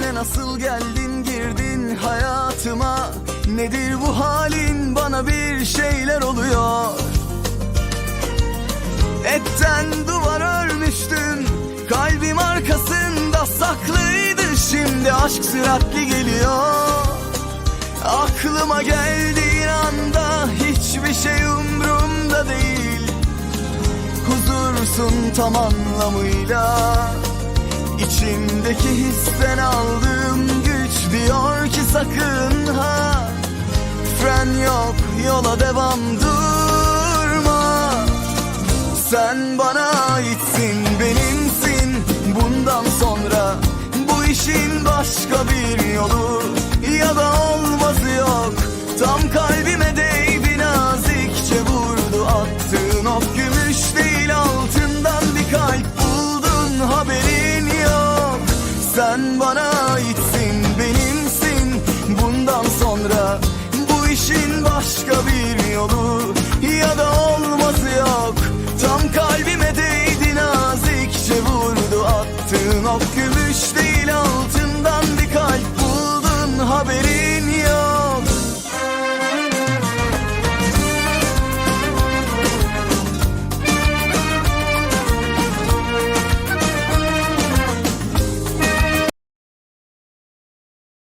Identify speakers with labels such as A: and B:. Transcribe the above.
A: Senle nasıl geldin girdin hayatıma? Nedir bu halin? Bana bir şeyler oluyor. Etten duvar örmüştün Kalbim arkasında saklıydı. Şimdi aşk süratli geliyor. Aklıma geldiğin anda Hiçbir şey umrumda değil. Huzursun tam anlamıyla. İçimdeki histen sakın ha. Fren yok yola devam durma. Sen bana aitsin, benimsin. Bundan sonra Bu işin başka bir yolu. Ya da olmazı yok. Tam kalbime değdi nazikçe vurdu attığın ok Gümüş değil altından bir kalp buldun haberin yok. Sen bana işin başka bir yolu ya da olması yok. Tam kalbime değdi nazikçe vurdu attığın ok gümüş değil al